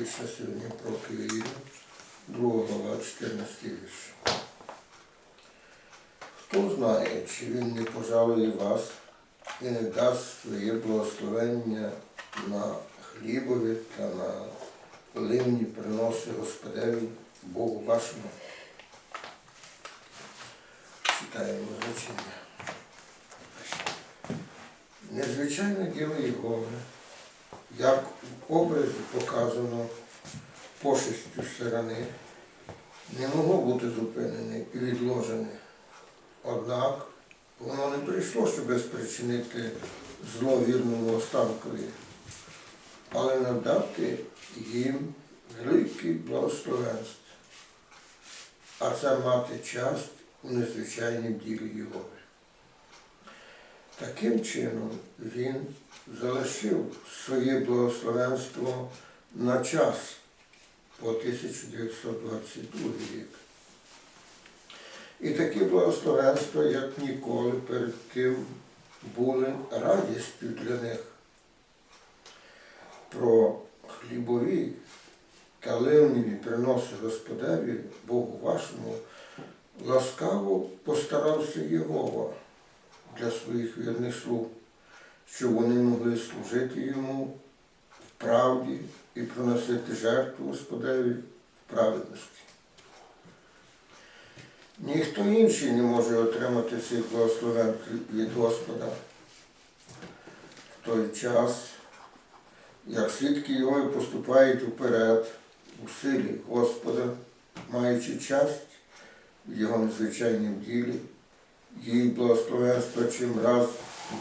вічна сьогодні про Київ, 2 глава, 14 вірш. Хто знає, чи він не пожалує вас і не дасть своє благословення на хлібові та на ливні приноси Господеві Богу вашому. Читаємо значення. Незвичайне діло Єгови, як в образі показано пошестю сторони, не могло бути зупинене і відложене. Однак воно не прийшло, щоб спричинити зло вірному останкові, але надати їм великий благословенств, а це мати часть у незвичайнім ділі Єгови. Таким чином він залишив своє благословенство на час по 1922 рік. І такі благословенства, як ніколи перед тим, були радістю для них. Про хлібові та ливневі приноси Господеві, Богу вашому, ласкаво постарався Єгова для своїх вірних слуг, щоб вони могли служити йому в правді і приносити жертву Господеві в праведності. Ніхто інший не може отримати цих благословен від Господа в той час, як свідки його поступають вперед у силі Господа, маючи часть в його незвичайнім ділі, їх благословенства чим раз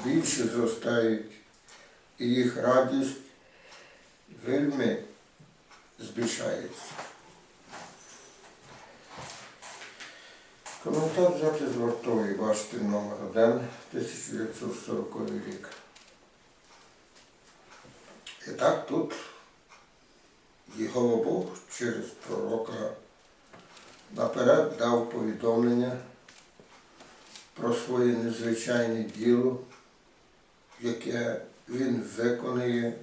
більше зростають, і їх радість вельми збільшається. Коментар взяти з вартової башти номер 1 1940 рік. І так тут Єгова Бог через пророка наперед дав повідомлення про своє незвичайне діло, яке він виконує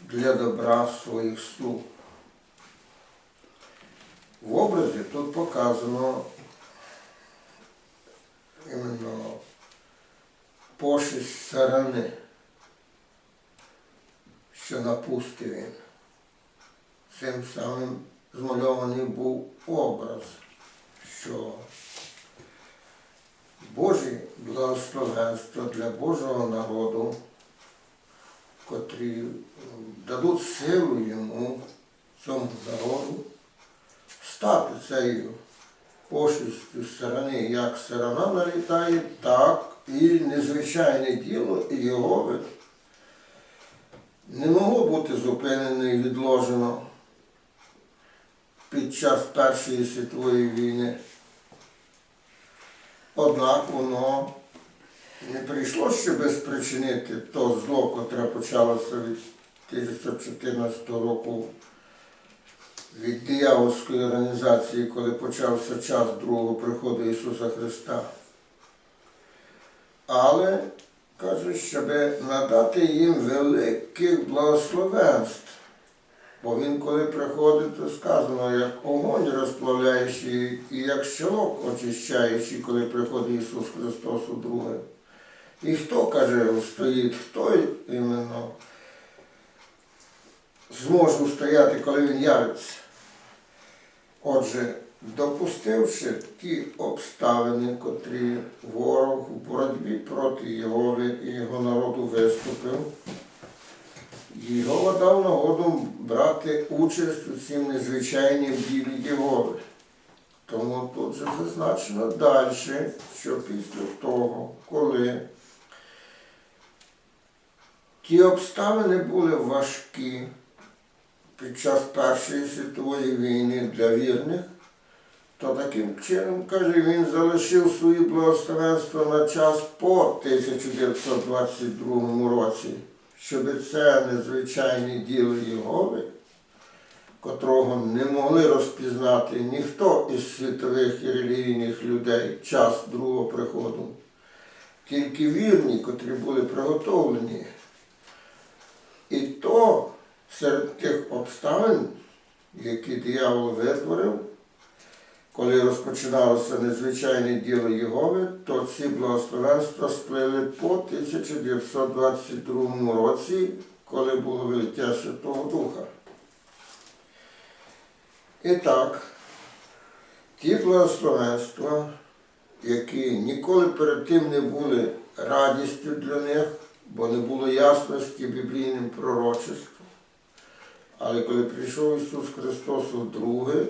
для добра своїх слуг. В образі тут показано іменно пошесть сарани, що напустив він. Цим самим змальований був образ, що Божі благословенства для Божого народу, котрі дадуть силу йому, цьому народу, стати цією пошістю сторони, як сторона налітає, так і незвичайне діло Єгови не могло бути зупинено і відложено під час Першої світової війни. Однак воно не прийшло, щоб спричинити то зло, котре почалося від 1914 року від диявольської організації, коли почався час другого приходу Ісуса Христа. Але, каже, щоб надати їм великих благословенств. Бо він, коли приходить, то сказано, як огонь розплавляючий і як щелок очищаючий, коли приходить Ісус Христос у друге. І хто, каже, стоїть, хто іменно зможе стояти, коли він явиться. Отже, допустивши ті обставини, котрі ворог у боротьбі проти Єгови і його народу виступив, Єгова дав нагоду брати участь у цім незвичайнім ділі Єгови. Тому тут же зазначено далі, що після того, коли ті обставини були важкі під час Першої світової війни для вірних, то таким чином, каже, він залишив свої благословенства на час по 1922 році, щоб це незвичайне діло Єгови, котрого не могли розпізнати ніхто із світових і релігійних людей час другого приходу, тільки вірні, котрі були приготовлені. І то серед тих обставин, які диявол витворив, коли розпочиналося незвичайне діло Єгови, то ці благословенства сплили по 1922 році, коли було вилиття Святого Духа. І так, ті благословенства, які ніколи перед тим не були радістю для них, бо не було ясності біблійним пророчеством. Але коли прийшов Ісус Христос вдруге,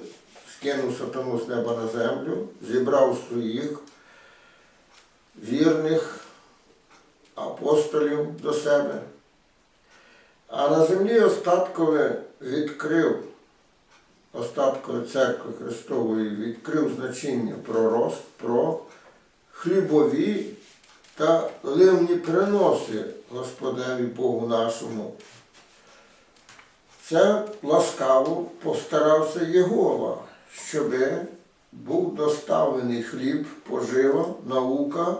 скинув сатану з неба на землю, зібрав своїх вірних апостолів до себе, а на землі остаткове відкрив остаткової церкви Христової відкрив значення про рост, про хлібові та ливні приноси Господеві Богу нашому. Це ласкаво постарався Єгова, щоб був доставлений хліб, пожива, наука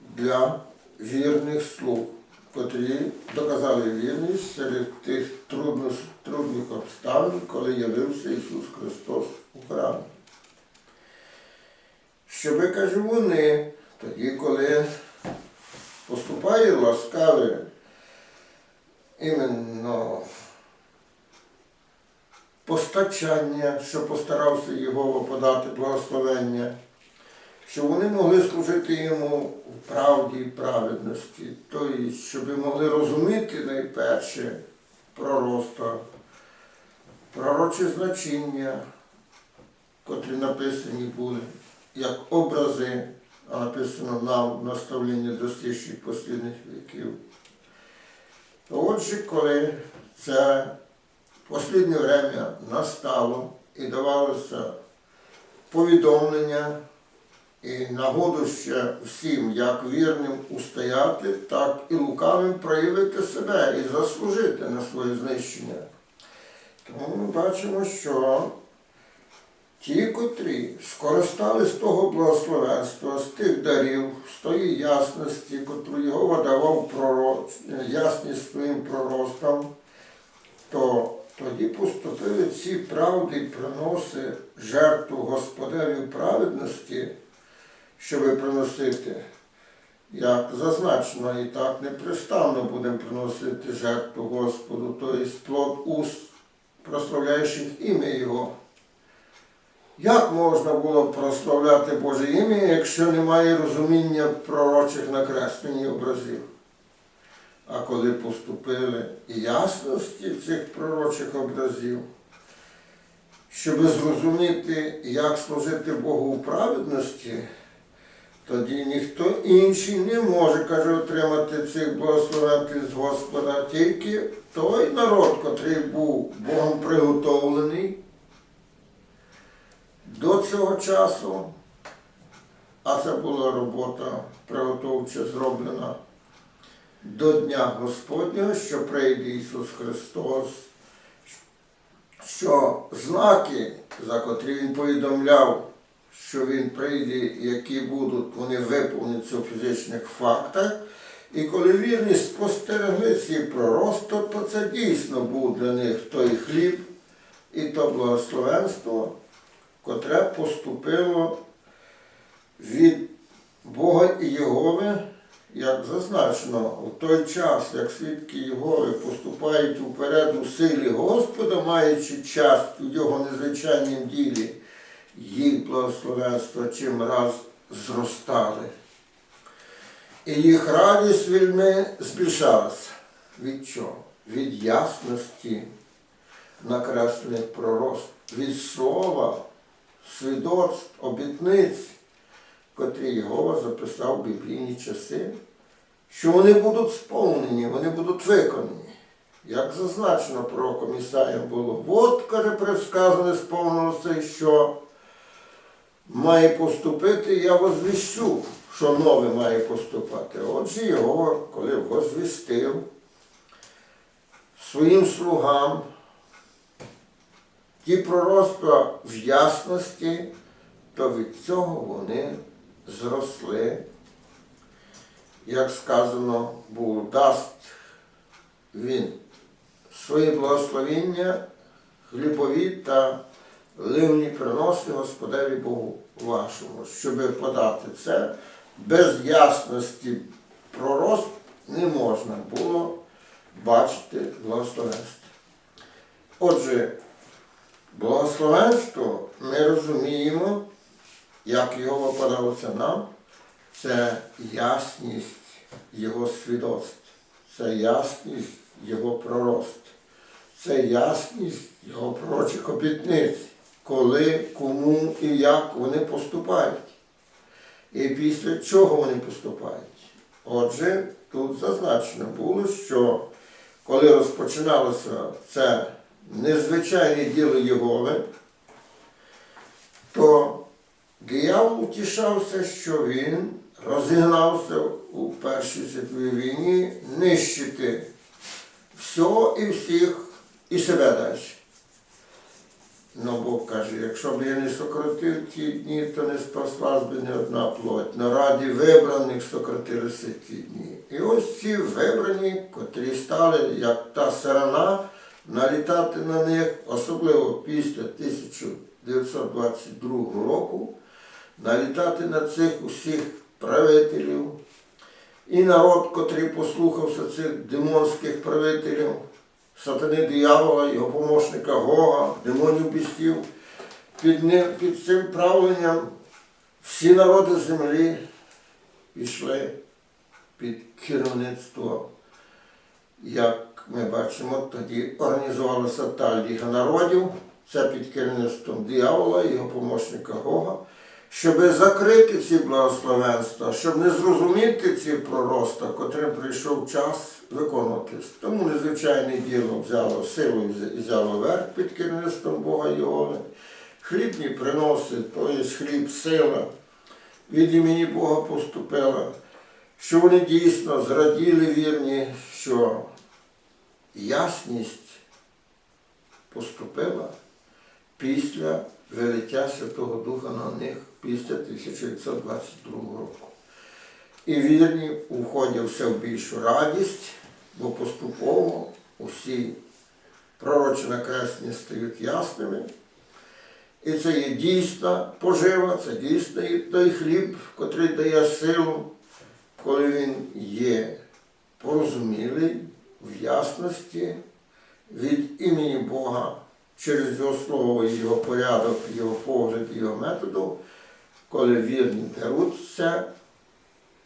для вірних слуг, котрі доказали вірність серед тих трудних, трудних обставин, коли явився Ісус Христос у храмі. Щоби, кажу, вони, тоді, коли поступає ласкаве іменно постачання, що постарався Єгова подати благословення, щоб вони могли служити йому в правді і праведності, тобто, щоб могли розуміти найперше пророцтва, пророчі значення, котрі написані були, як образи, а написано нам наставлення достижчих послідних віків. Отже, коли це посліднє время настало і давалося повідомлення і нагоду ще всім, як вірним устояти, так і лукавим проявити себе і заслужити на своє знищення. Тому ми бачимо, що ті, котрі скористали з того благословенства, з тих дарів, з тої ясності, котру Його давав пророч, ясність своїм проростам, то тоді поступили ці правди і приноси жертву Господеві праведності, щоби приносити, як зазначено, і так непристанно будемо приносити жертву Господу, тобто плод уст, прославляючих ім'я Його. Як можна було прославляти Боже ім'я, якщо немає розуміння пророчих накреслень і образів? А коли поступили і ясності цих пророчих образів, щоб зрозуміти, як служити Богу у праведності, тоді ніхто інший не може, каже, отримати цих благословень з Господа, тільки той народ, котрий був Богом приготовлений до цього часу, а це була робота приготовча зроблена до Дня Господнього, що прийде Ісус Христос, що знаки, за котрі Він повідомляв, що Він прийде, які будуть, вони виповняться у фізичних фактах. І коли вірні спостерегли ці проросто, то це дійсно був для них той хліб і то благословенство, котре поступило від Бога і Єгови, як зазначено, у той час, як свідки Єгови поступають уперед у силі Господа, маючи часть у його незвичайнім ділі, їх благословенства чим раз зростали. І їх радість вельми збільшалася. Від чого? Від ясності накреслених пророст, від слова, свідоцтв, обітниць, котрі Єгова записав в біблійні часи, що вони будуть сповнені, вони будуть виконані. Як зазначено пророком Ісаєм було, от, каже, предсказане сповнилося, що має поступити, я возвіщу, що нове має поступати. Отже, його, коли возвістив своїм слугам ті пророцтва в ясності, то від цього вони зросли. Як сказано було, дасть він свої благословіння, хлібові та ливні приноси Господеві Богу вашому, щоб подати це без ясності пророст не можна було бачити благословенство. Отже, благословенство ми розуміємо, як його подалося нам, це ясність Його свідоцтв, це ясність Його пророст, це ясність Його пророчих обітниць, коли, кому і як вони поступають. І після чого вони поступають. Отже, тут зазначено було, що коли розпочиналося це незвичайне діло Єгови, то диявол утішався, що він розігнався у Першій світовій війні нищити все і всіх і себе далі. Ну, Бог каже, якщо б я не сократив ті дні, то не спаслась би не одна плоть. На раді вибраних сократилися ті дні. І ось ці вибрані, котрі стали, як та сарана, налітати на них, особливо після 1922 року, налітати на цих усіх правителів. І народ, котрий послухався цих демонських правителів, сатани диявола, його помощника Гога, демонів бістів, під, під цим правленням всі народи землі пішли під керівництво, як ми бачимо, тоді організувалася та Ліга народів, це під керівництвом диявола, його помощника Гога, щоб закрити ці благословенства, щоб не зрозуміти ці пророста, котрим прийшов час виконуватись. Тому незвичайне діло взяло силу і взяло верх під керівництвом Бога Йови. Хлібні приноси, то є хліб, сила від імені Бога поступила, що вони дійсно зраділи вірні, що ясність поступила після вилиття Святого Духа на них після 1922 року. І вірні уходять все в більшу радість, бо поступово усі пророчі накреслення стають ясними. І це є дійсна пожива, це дійсно той хліб, котрий дає силу, коли він є порозумілий в ясності від імені Бога через його слово, його порядок, його погляд, його методу, коли вірні беруть це,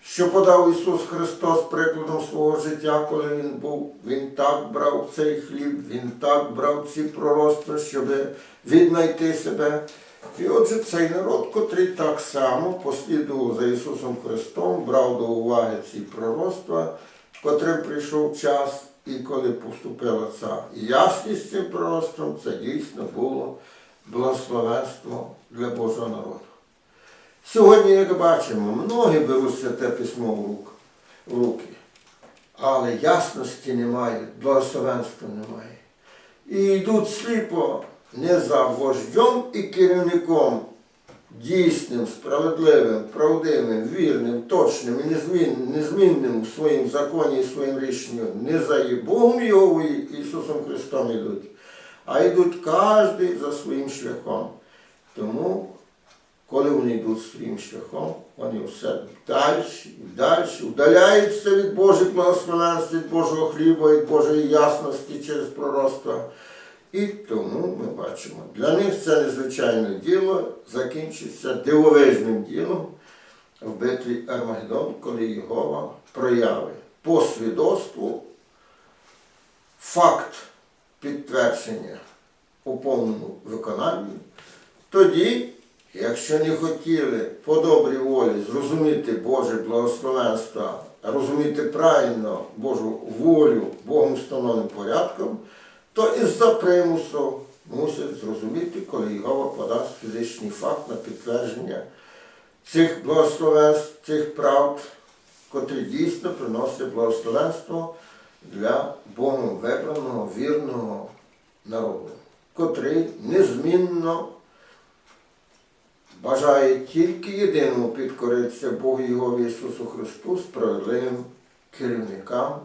що подав Ісус Христос прикладом свого життя, коли Він був, Він так брав цей хліб, Він так брав ці пророцтва, щоб віднайти себе. І отже, цей народ, котрий так само послідував за Ісусом Христом, брав до уваги ці пророцтва, котрим прийшов час, і коли поступила ця ясність цим пророцтвом, це дійсно було благословенство для Божого народу. Сьогодні, як бачимо, многі беруть святе письмо в руки, але ясності немає, благословенства немає. І йдуть сліпо не за вождем і керівником, дійсним, справедливим, правдивим, вірним, точним і незмін, незмінним у своїм законі і своїм рішенням, не за Богом Його і Ісусом Христом йдуть, а йдуть кожен за своїм шляхом. Тому коли вони йдуть своїм шляхом, вони все далі і далі удаляються від Божих благословенств, від Божого хліба, від Божої ясності через пророцтва. І тому ми бачимо, для них це незвичайне діло закінчиться дивовижним ділом в битві Армагеддон, коли Єгова проявить по свідоцтву факт підтвердження у повному виконанні. Тоді, якщо не хотіли по добрій волі зрозуміти Боже благословенство, розуміти правильно Божу волю Богом встановленим порядком, то із-за примусу мусить зрозуміти, коли Єгова подасть фізичний факт на підтвердження цих благословенств, цих правд, котрі дійсно приносять благословенство для Богом вибраного, вірного народу, котрий незмінно бажає тільки єдиному підкоритися Богу Його Ісусу Христу, справедливим керівникам,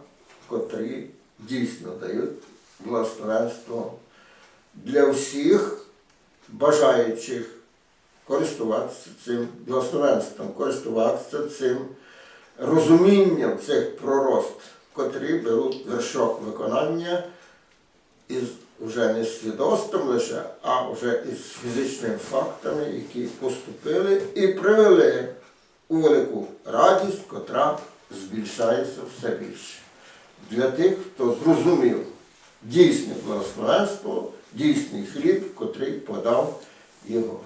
котрі дійсно дають благословенство для всіх бажаючих користуватися цим благословенством, користуватися цим розумінням цих пророст, котрі беруть вершок виконання із вже не з свідоцтвом лише, а вже із фізичними фактами, які поступили і привели у велику радість, котра збільшається все більше. Для тих, хто зрозумів дійсне благословенство, дійсний хліб, котрий подав його.